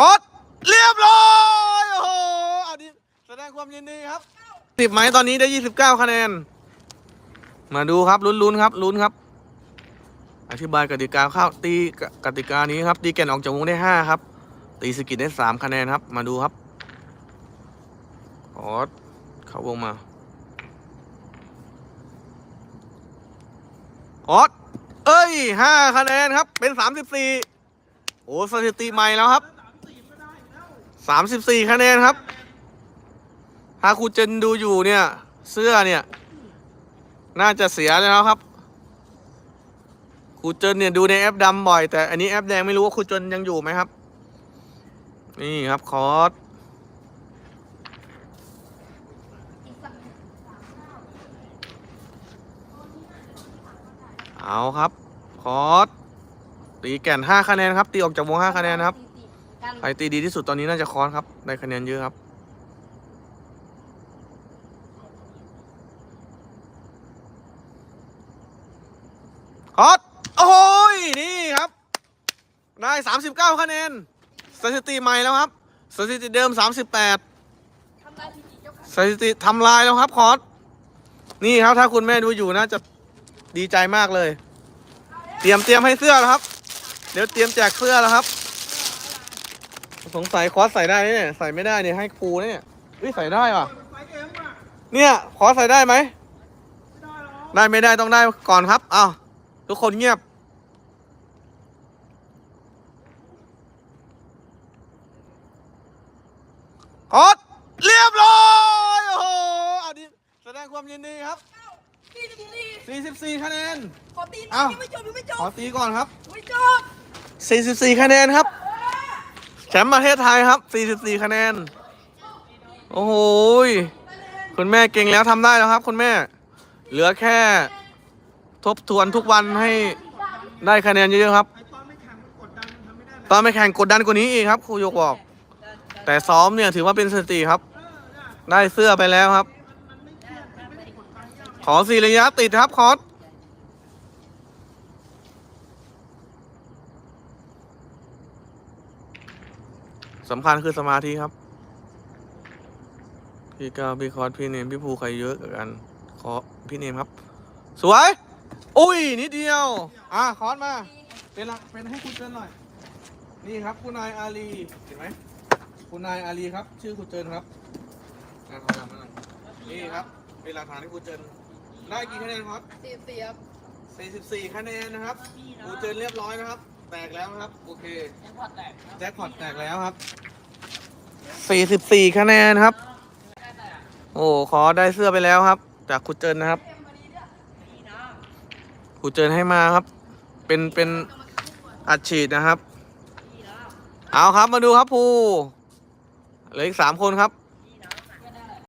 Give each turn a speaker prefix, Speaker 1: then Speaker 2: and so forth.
Speaker 1: ออดเรียบร้อยโอ้โหอันนี้แสดงความยินดีครับสิบไหมตอนนี้ได้ยี่สิบเก้าคะแนน มาดูครับลุ้นๆครับลุ้นครับ อธิบายกติกาข้าวตีกติกานี้ครับ ตีแก่นออกจากวงได้ห้าครับ ตีสกิดได้สามคะแนนครับ มาดูครับออดเข้าวงมาออดเอ้ยห้าคะแนนครับ เป็นสามสิบสี่โอ้สถิติใหม่แล้วครับ สามสิบสี่คะแนนครับถ้าครูเจนดูอยู่เนี่ย เสื้อเนี่ย น่าจะเสียแล้วครับครูเจนเนี่ยดูในแอปดำบ่อย แต่อันนี้แอปแดงไม่รู้ว่าครูเจนยังอยู่ไหมครับ นี่ครับคอร์สเอาครับ คอร์สตีแก่นห้าคะแนนครับ ตีออกจากวงห้าคะแนนครับ ใครตีดีที่สุดตอนนี้น่าจะคอร์สครับได้คะแนนเยอะครับ คอร์สโอ้โหยนี่ครับ ได้สามสิบเก้าคะแนน สถิติใหม่แล้วครับ สถิติเดิม 38
Speaker 2: ทำลายสถิติเจ้าค่ะ
Speaker 1: สถิติทำลายแล้วครับคอร์สนี่ครับถ้าคุณแม่ดูอยู่น่าจะดีใจมากเลย เตรียมเตรียมให้เสื้อแล้วครับ เดี๋ยวเตรียมแจกเสื้อแล้วครับ สงสัยคอร์สใส่ได้เนี่ยใส่ไม่ได้เนี่ยให้ครูเนี่ยเฮ้ยใส่ได้ว่ะเนี่ยคอร์สใส่ได้ไหมได้ไม่ได้ต้องได้ก่อนครับอ้าวทุกคนเงียบกดเรียบร้อยโอ้โหอันนี้แสดงความยินดีครับ
Speaker 2: ตีตีตี
Speaker 1: 44คะแนน
Speaker 2: ขอตีหน่
Speaker 1: เอ้า
Speaker 2: อยยังไม่จบยังไม่จ
Speaker 1: ขอบตีก่อนครับ
Speaker 2: ไม่จบ
Speaker 1: 44คะแนนครับ แชมป์ประเทศไทยครับ 44 คะแนน โอ้โหคุณแม่เก่งแล้วทำได้แล้วครับ คุณแม่ เหลือแค่ ทบทวนทุกวันให้ได้คะแนนเยอะๆครับ ตอนไม่แข่งกดดันกว่านี้อีกครับครูยกบอก แต่ซ้อมเนี่ยถือว่าเป็นสติครับ ได้เสื้อไปแล้วครับ ขอสี่ระยะติดครับคอส สำคัญคือสมาธิครับ พี่ก้าวพี่คอสพี่เนมพี่ภูใครเยอะกว่ากันขอพี่เนมครับ สวย อุ้ยนิดเดียว อะคอสมา เป็นหลักเป็นให้คุณเจนหน่อย นี่ครับ คุณนายอาลีเห็นไหมคุณนายอาลีครับ ชื่อคุณเจนครับอะขอตามมาหน่อยนี่ครับ เป็นหลักฐานที่คุณเจนได้กี่คะแนนครับ
Speaker 2: ตีเสียบ
Speaker 1: 44คะแนนนะครับคุณเจนเรียบร้อยนะครับ แตกแล้วนะครับ โอเค
Speaker 2: ยังพอแตก
Speaker 1: แจ็คพอตแตกแล้วครับ44คะแนนครับ โอ้ขอได้เสื้อไปแล้วครับ จากคุณเจนนะครับคุณเจนให้มาครับ เป็นเป็นอัดฉีดนะครับ เอาครับมาดูครับภูเหลืออีกสามคนครับ